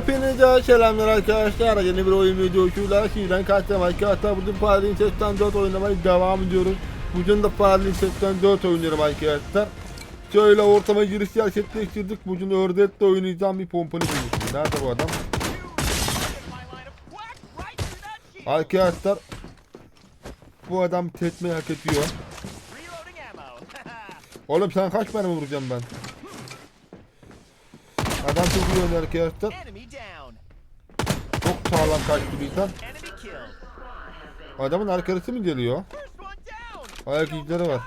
Hepinize selamlar arkadaşlar. Yeni bir oyun videosuyla sizden kaçtım arkadaşlar. Bugün Paradise Setten 4 oynamaya devam ediyoruz. Bugün de Paradise Setten 4 oynuyorum arkadaşlar. Şöyle ortama giriş gerçekleştirdik. Bugün ördekle oynayacağım bir pompalı bulmuşum. Nerede bu adam? Arkadaşlar bu adam tekmeyi hak ediyor. Oğlum sen kaç mermi vuracağım ben? İyi oynuyor arkadaşlar. Çok sağlam kaçtı bir insan. Adamın arkası mı geliyor? Ayak izleri var.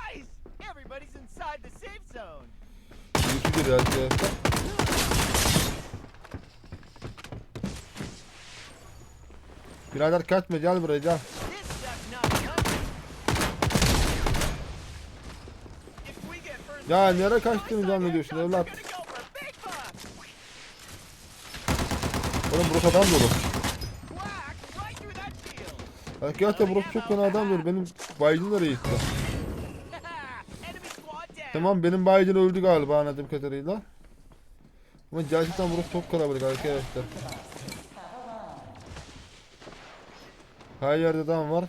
Birisi geliyor arkadaşlar. Birader kaçma gel buraya gel. Ya nereye kaçtığını zannediyorsun evlat? Oğlum burası adam dolu. Arkadaşlar burası çok fena adam dolu. Benim baycın nereye gitti? Tamam benim baycın öldü galiba anladığım kadarıyla. Ama gerçekten burası çok kalabalık arkadaşlar. Her yerde adam var.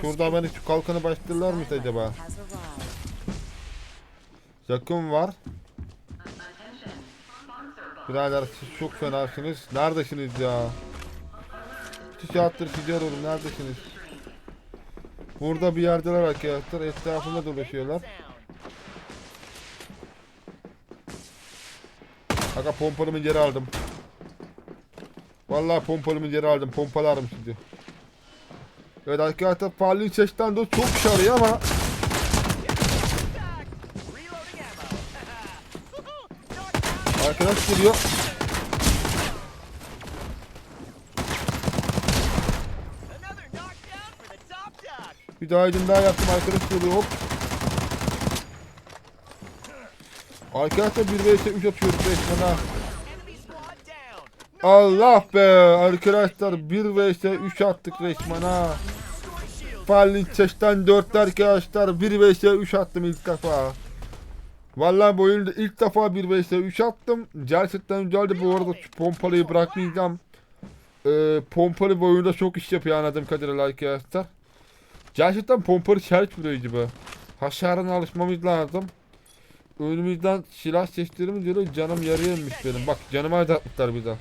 Şurada beni kalkanı başlarlar mı acaba? Yakın var. Birader siz çok fenasınız. Neredesiniz ya? İki saattir sizi arıyorum. Neredesiniz? Burada bir yerdeler arkadaşlar. Etrafında dolaşıyorlar. Aga pompalımı geri aldım. Vallahi pompalımı geri aldım. Pompalarım sizi. Evet arkadaşlar Farley seçten de çok şarıyor ama arkadaş geliyor. Bir daha aydın daha yaptım arkadaş geliyor hop. Arkadaşlar 1 vs 3 atıyoruz resmen. Allah be arkadaşlar 1 vs 3 attık resmen ha. Farley seçten 4 arkadaşlar 1 vs 3 attım ilk defa. Vallahi bu oyunda ilk defa 1 vs 3 attım. Gerçekten güzeldi bu arada pompalıyı bırakmayacağım. Ee, pompalı bu oyunda çok iş yapıyor anladığım kadarıyla arkadaşlar. Gerçekten pompalı şerit vuruyor gibi. Hasarına alışmamız lazım. Önümüzden silah seslerimiz geliyor. Canım yarıya inmiş benim. Bak canımı azaltmışlar bir de.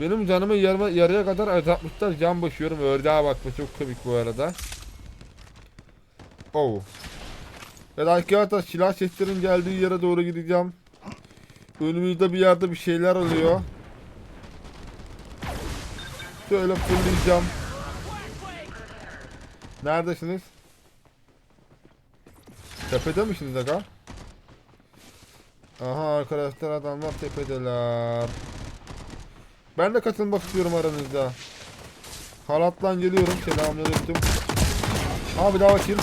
Benim canımı yarıma, yarıya kadar azaltmışlar. Can basıyorum. Ördeğe bak bu çok komik bu arada. Oh. Evet arkadaşlar silah seslerin geldiği yere doğru gideceğim. Önümüzde bir yerde bir şeyler oluyor. Şöyle fırlayacağım. Neredesiniz? Tepede misiniz aga? Aha arkadaşlar adamlar tepedeler. Ben de katılmak istiyorum aranızda. Halatlan geliyorum. Selamünaleyküm. Abi daha bakayım.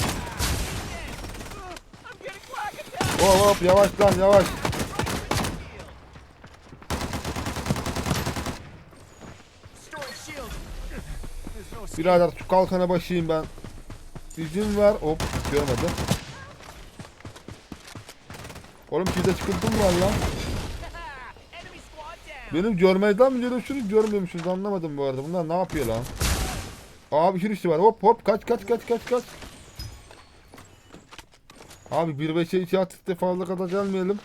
Hop hop yavaş lan yavaş. Birader şu kalkana başlayayım ben. İzin ver. Hop görmedi. Oğlum sizde sıkıntı mı var lan? Benim görmezden mi görüyorsunuz görmüyormuşsunuz anlamadım bu arada. Bunlar ne yapıyor lan? Abi şurası var. Hop hop kaç kaç kaç kaç kaç. Abi bir beşe iki attık fazla kadar gelmeyelim.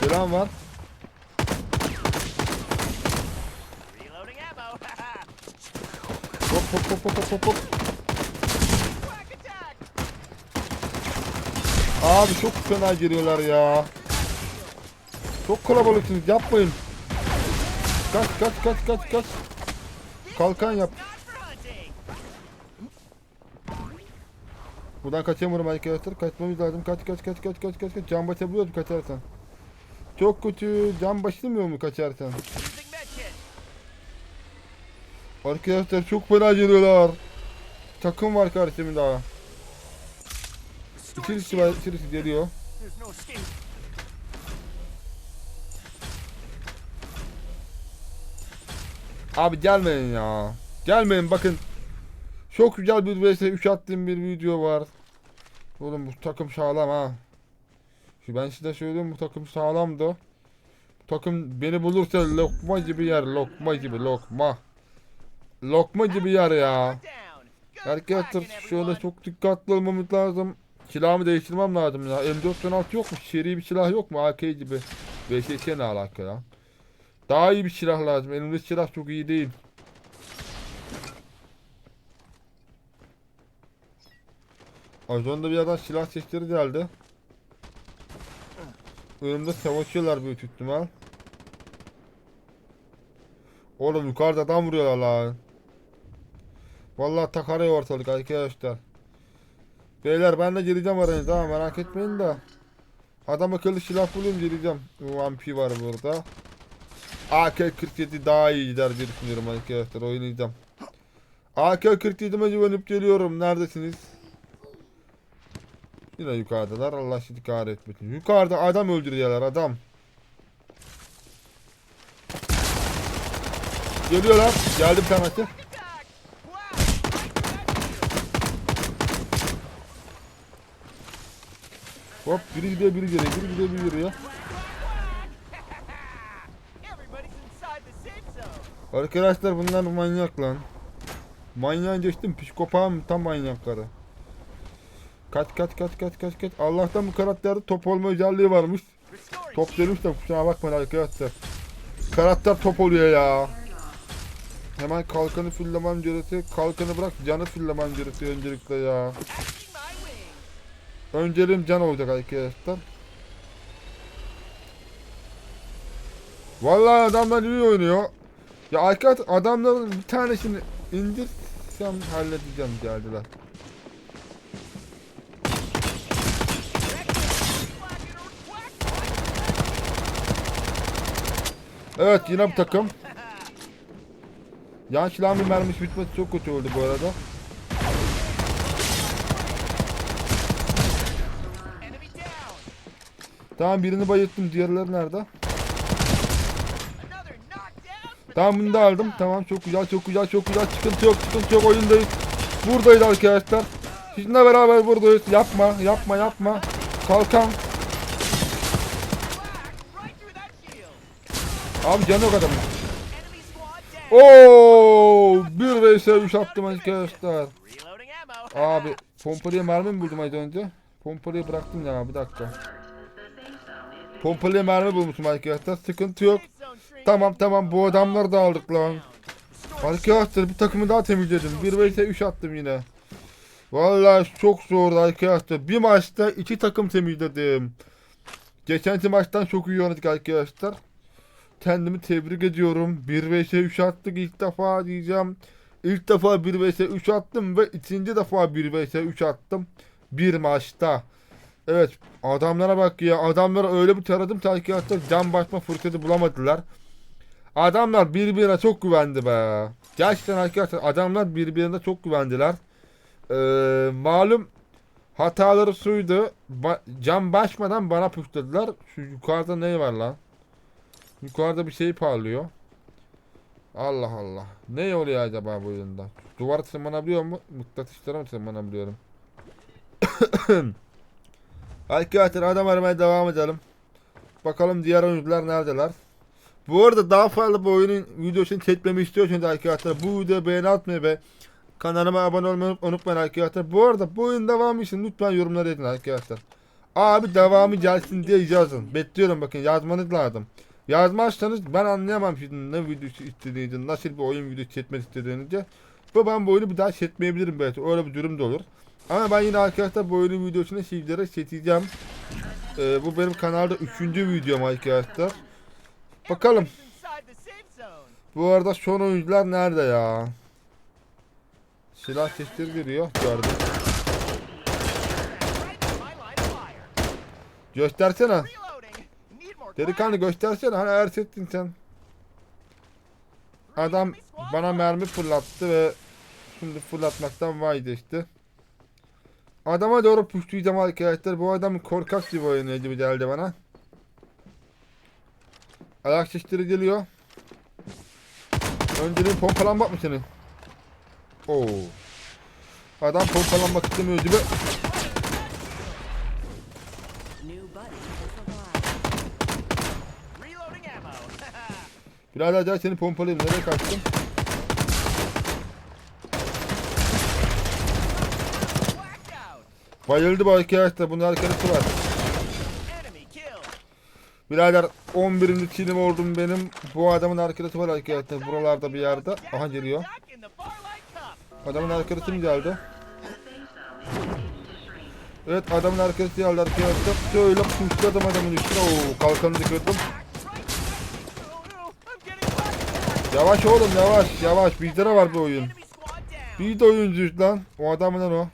Selam var. Hop hop hop hop hop hop. Abi çok fena geliyorlar ya. Çok kalabalıksınız yapmayın. Kaç kaç kaç kaç kaç. Kalkan yap. Buradan kaçamıyorum arkadaşlar. Kaçmamız lazım. Kaç kaç kaç kaç kaç kaç kaç. Can basabiliyor mu kaçarsan? Çok kötü. Can başlamıyor mu kaçarsan? Arkadaşlar çok fena geliyorlar. Takım var karşımda. İçerisi var, içerisi geliyor. Abi gelmeyin ya. Gelmeyin bakın. Çok güzel bir vs 3 attığım bir video var. Oğlum bu takım sağlam ha. Şu ben size söyleyeyim bu takım sağlamdı. Bu takım beni bulursa lokma gibi yer lokma gibi lokma. Lokma gibi yer ya. Arkadaşlar şöyle çok dikkatli olmamız lazım. Silahımı değiştirmem lazım ya. M416 yok mu? Seri bir silah yok mu? AK gibi. VSS ne alaka ya? Daha iyi bir silah lazım. Elimde silah çok iyi değil. Az önce bir yerden silah sesleri geldi. Önümde savaşıyorlar büyük ihtimal. Oğlum yukarıda adam vuruyorlar lan. Vallahi takarıyor ortalık arkadaşlar. Beyler ben de geleceğim aranızda merak etmeyin de. Adam akıllı silah bulayım geleceğim. Vampir var burada. AK-47 daha iyi gider diye düşünüyorum arkadaşlar oynayacağım. AK-47'me güvenip geliyorum. Neredesiniz? Yine yukarıdalar. Allah sizi kahretmesin. Yukarıda adam öldürüyorlar adam. Geliyorlar. Geldi bir tanesi. Hop biri gidiyor biri geliyor. Biri gidiyor biri geliyor. Arkadaşlar bunlar manyak lan. Manyağın geçtim psikopağım tam manyakları. Kaç kaç kaç kaç kaç kaç. Allah'tan bu karakterde top olma özelliği varmış. Top demiş de kusura bakmayın arkadaşlar. Karakter top oluyor ya. Hemen kalkanı fullemem gerekiyor. Kalkanı bırak canı fullemem gerekiyor öncelikle ya. Önceliğim can olacak arkadaşlar. Vallahi adamlar iyi oynuyor. Ya arkadaş adamların bir tanesini indirsem halledeceğim geldiler. Evet yine bir takım. Yan silahın bir mermisi bitmesi çok kötü oldu bu arada. Tamam birini bayılttım diğerleri nerede? Tamam bunu da aldım. Tamam çok güzel çok güzel çok güzel. Sıkıntı yok sıkıntı yok oyundayız. Buradayız arkadaşlar. Sizinle beraber buradayız. Yapma yapma yapma. Kalkan. Abi canı yok adamın. Oo, bir vs 3 attım arkadaşlar. Abi pompalıya mermi mi buldum az önce? Pompalıya bıraktım ya bir dakika. Pompalıya mermi bulmuşum arkadaşlar. Sıkıntı yok. Tamam tamam bu adamları da aldık lan. Arkadaşlar bir takımı daha temizledim. 1 vs 3 attım yine. Vallahi çok zordu arkadaşlar. Bir maçta iki takım temizledim. Geçenki maçtan çok iyi oynadık arkadaşlar. Kendimi tebrik ediyorum. 1 vs 3 attık ilk defa diyeceğim. İlk defa 1 vs 3 attım ve ikinci defa 1 vs 3 attım. Bir maçta. Evet adamlara bak ya. Adamlara öyle bir taradım ki arkadaşlar can basma fırsatı bulamadılar. Adamlar birbirine çok güvendi be. Gerçekten arkadaşlar adamlar birbirine çok güvendiler. Ee, malum hataları suydu. Ba- cam başmadan bana puşladılar. Şu yukarıda ne var lan? Yukarıda bir şey parlıyor. Allah Allah. Ne oluyor acaba bu oyunda? Duvara tırmanabiliyor mu? Mıknatıslara mı tırmanabiliyorum? Arkadaşlar adam aramaya devam edelim. Bakalım diğer oyuncular neredeler? Bu arada daha fazla bu oyunun videosunu çekmemi istiyorsanız arkadaşlar bu videoya beğeni atmayı ve kanalıma abone olmayı unutmayın arkadaşlar. Bu arada bu oyun devamı için lütfen yorumlara yazın arkadaşlar. Abi devamı gelsin diye yazın. Bekliyorum bakın yazmanız lazım. Yazmazsanız ben anlayamam sizin ne videosu istediğinizi, nasıl bir oyun videosu çekmek istediğinizi. Ve ben bu oyunu bir daha çekmeyebilirim belki. Öyle bir durum da olur. Ama ben yine arkadaşlar bu oyunun videosunu sizlere çekeceğim. Ee, bu benim kanalda üçüncü videom arkadaşlar. Bakalım. Bu arada son oyuncular nerede ya? Silah sesleri geliyor. Gördüm. Göstersene. Delikanlı göstersene. Hani ersettin sen. Adam bana mermi fırlattı ve şimdi fırlatmaktan vazgeçti. Adama doğru puşlayacağım arkadaşlar. Bu adam korkak gibi oynuyor gibi geldi bana. Ayak sesleri geliyor. Önceliğin pompalanmak mı senin? Oo. Adam pompalanmak istemiyor gibi. Birader gel seni pompalayayım. Nereye kaçtın? Bayıldı bu arkadaşlar. Bunun arkadaşı var. Birader 11. kilim oldum benim. Bu adamın arkadaşı var arkadaşlar. Buralarda bir yerde. Aha geliyor. Adamın arkadaşı mı geldi? Evet adamın arkadaşı geldi arkadaşlar. Şöyle puşladım adamın üstüne. Oo kalkanını kırdım. Yavaş oğlum yavaş yavaş. Bizde de var bir oyun. Biz de oyuncuyuz lan. O adam lan o.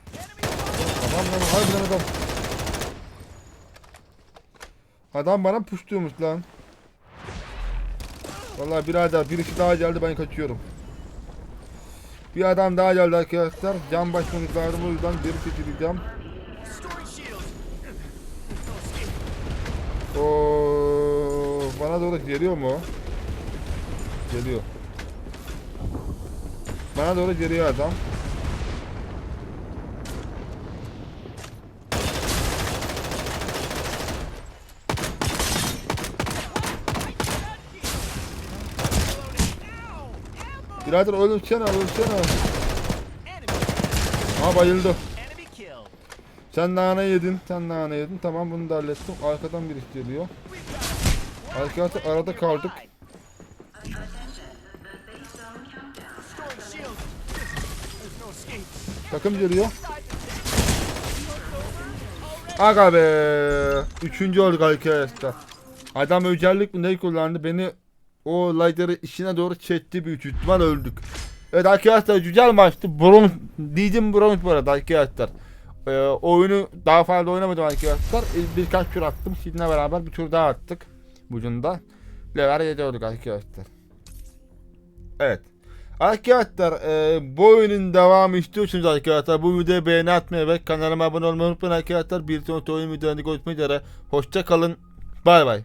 Adam lan o. Harbiden adam. Adam bana puşluyormuş lan. Vallahi birader birisi daha geldi ben kaçıyorum. Bir adam daha geldi arkadaşlar. Can başlamak lazım o yüzden geri çekileceğim. Oo, bana doğru geliyor mu? Geliyor. Bana doğru geliyor adam. Birader ölümsene. Enemy. Ha bayıldı. Sen nane yedin. Sen nane yedin. Tamam bunu da hallettim. Arkadan birisi geliyor. Arkadaşlar arada kaldık. Takım geliyor. Aga be. Üçüncü olduk arkadaşlar. Adam özellik mi ne kullandı? Beni o lider'ı işine doğru çekti büyük ihtimal öldük. Evet arkadaşlar güzel maçtı. Bronz, diyeceğim bronz bu arada arkadaşlar. Ee, oyunu daha fazla oynamadım arkadaşlar. Birkaç tur attım. Sizinle beraber bir tur daha attık. Bucunda. Level 7 olduk arkadaşlar. Evet. Arkadaşlar e, bu oyunun devamı istiyorsunuz arkadaşlar. Bu videoya beğeni atmayı ve kanalıma abone olmayı unutmayın arkadaşlar. Bir sonraki oyun videolarında görüşmek üzere. Hoşça kalın. Bay bay.